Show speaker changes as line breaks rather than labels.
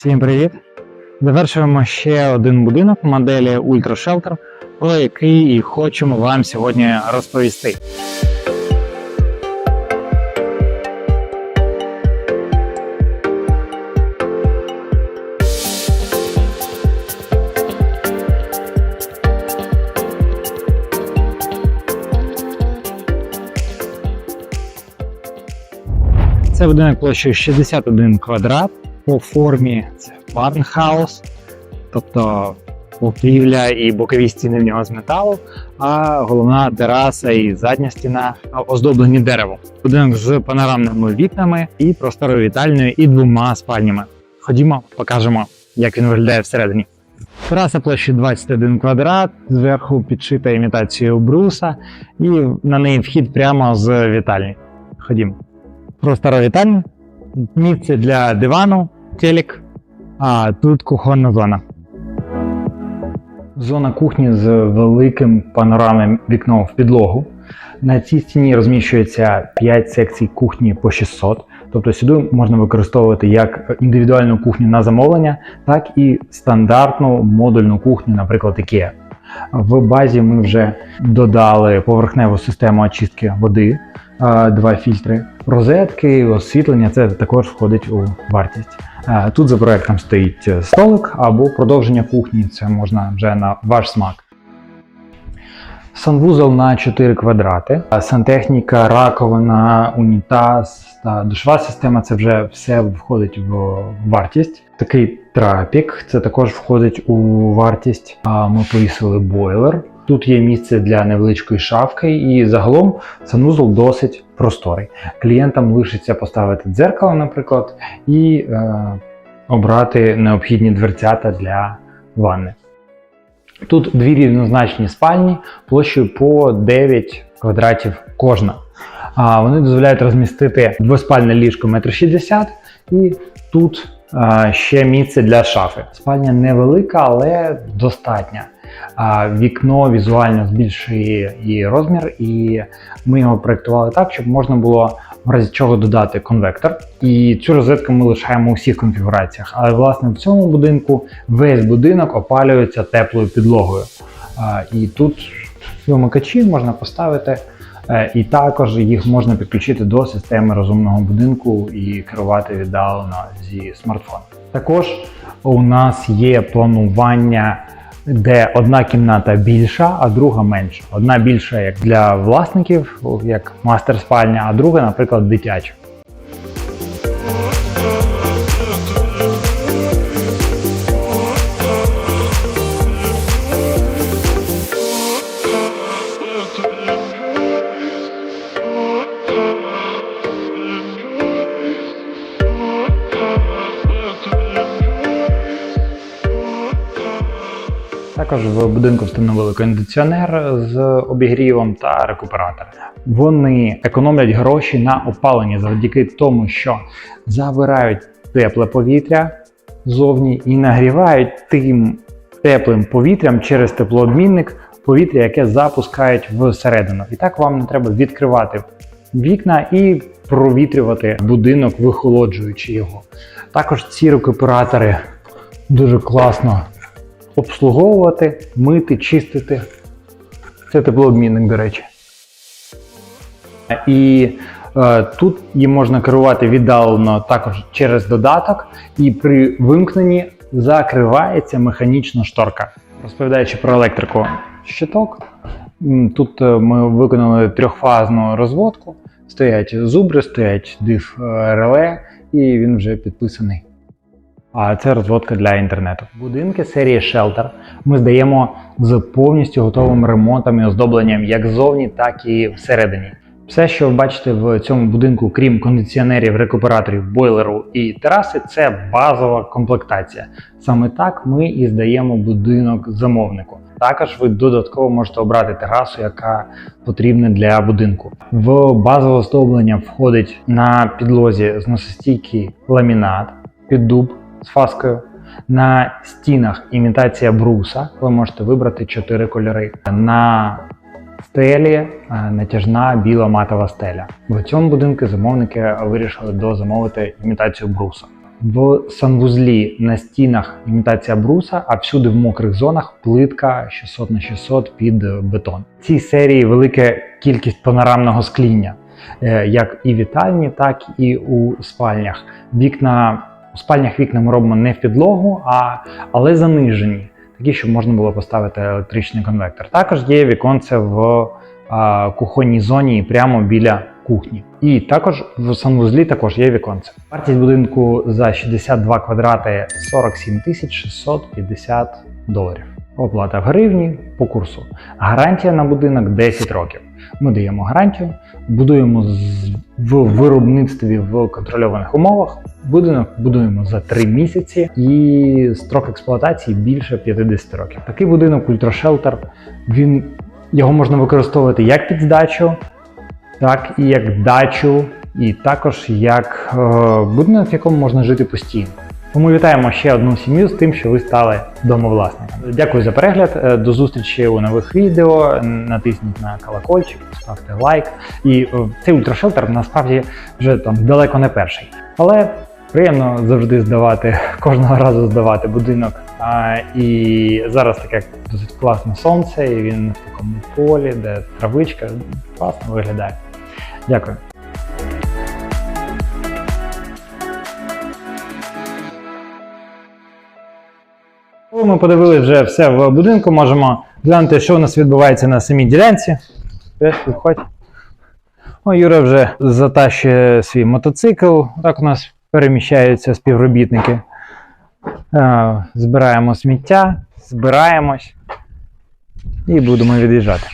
Всім привіт! Завершуємо ще один будинок моделі Ultra Shelter, про який і хочемо вам сьогодні розповісти. Це будинок площею 61 квадрат. По формі це фарнхаус, тобто покрівля і бокові стіни в нього з металу, а головна тераса і задня стіна оздоблені деревом. Будинок з панорамними вікнами і просторою вітальною, і двома спальнями. Ходімо, покажемо, як він виглядає всередині. Тераса площі 21 квадрат, зверху підшита імітацією бруса, і на неї вхід прямо з вітальні. Ходімо. Простора вітальня, місце для дивану, телек, а тут кухонна зона. Зона кухні з великим панорамним вікном в підлогу. На цій стіні розміщується 5 секцій кухні по 600. Тобто сюди можна використовувати як індивідуальну кухню на замовлення, так і стандартну модульну кухню, наприклад, IKEA. В базі ми вже додали поверхневу систему очистки води, два фільтри, розетки, освітлення. Це також входить у вартість. А, Тут за проектом стоїть е, столик або продовження кухні. Це можна вже на ваш смак. Санвузол на 4 квадрати, сантехніка, раковина, унітаз та душова система це вже все входить в вартість. Такий трапік, це також входить у вартість. Ми повісили бойлер. Тут є місце для невеличкої шафки, і загалом санвузол досить просторий. Клієнтам лишиться поставити дзеркало, наприклад, і е, обрати необхідні дверцята для ванни. Тут дві рівнозначні спальні площею по 9 квадратів кожна. А вони дозволяють розмістити двоспальне ліжко 1,60 м і тут а, ще місце для шафи. Спальня невелика, але достатня. Вікно візуально збільшує її розмір, і ми його проєктували так, щоб можна було в разі чого додати конвектор. І цю розетку ми лишаємо у всіх конфігураціях. Але власне в цьому будинку весь будинок опалюється теплою підлогою. І тут вимикачі можна поставити, е, і також їх можна підключити до системи розумного будинку і керувати віддалено зі смартфона. Також у нас є планування. Де одна кімната більша, а друга менша. Одна більша як для власників, як мастер спальня, а друга, наприклад, дитяча. Також в будинку встановили кондиціонер з обігрівом та рекуператор. Вони економлять гроші на опаленні завдяки тому, що забирають тепле повітря ззовні і нагрівають тим теплим повітрям через теплообмінник повітря, яке запускають всередину. І так вам не треба відкривати вікна і провітрювати будинок, вихолоджуючи його. Також ці рекуператори дуже класно обслуговувати, мити, чистити. Це теплообмінник, до речі. І е, тут їм можна керувати віддалено також через додаток, і при вимкненні закривається механічна шторка. Розповідаючи про електрику щиток, тут е, ми виконали трьохфазну розводку. Стоять зубри, стоять диф е, реле, і він вже підписаний. А це розводка для інтернету. Будинки серії Shelter ми здаємо з повністю готовим ремонтом і оздобленням як ззовні, так і всередині. Все, що ви бачите в цьому будинку, крім кондиціонерів, рекуператорів, бойлеру і тераси, це базова комплектація. Саме так ми і здаємо будинок замовнику. Також ви додатково можете обрати терасу, яка потрібна для будинку. В базове оздоблення входить на підлозі зносостійкий ламінат, піддуб з фаскою. На стінах імітація бруса. Ви можете вибрати 4 кольори. На стелі е, натяжна біла матова стеля. В цьому будинку замовники вирішили дозамовити імітацію бруса. В санвузлі на стінах імітація бруса, а всюди в мокрих зонах плитка 600 на 600 під бетон. В цій серії велика кількість панорамного скління, е, як і вітальні, так і у спальнях. Вікна у спальнях вікна ми робимо не в підлогу, а але занижені, такі, щоб можна було поставити електричний конвектор. Також є віконце в а, кухонній зоні і прямо біля кухні. І також в санвузлі також є віконце. Вартість будинку за 62 квадрати 47 тисяч 650 доларів. Оплата в гривні по курсу. Гарантія на будинок 10 років. Ми даємо гарантію, будуємо в виробництві в контрольованих умовах. Будинок будуємо за 3 місяці і строк експлуатації більше 50 років. Такий будинок ультрашелтер. Він його можна використовувати як під здачу, так і як дачу, і також як е, будинок, в якому можна жити постійно. Тому вітаємо ще одну сім'ю з тим, що ви стали домовласниками. Дякую за перегляд. е, До зустрічі у нових відео. Натисніть на колокольчик, ставте лайк. І е, цей ультрашелтер насправді вже там далеко не перший. Але приємно завжди здавати, кожного разу здавати будинок. А, і зараз таке досить класне сонце, і він в такому полі, де травичка класно виглядає. Дякую. Ми подивилися вже все в будинку, можемо глянути, що у нас відбувається на самій ділянці. Е, О, Юра вже затащує свій мотоцикл. Так у нас переміщаються співробітники. Е, Збираємо сміття, збираємось і будемо від'їжджати.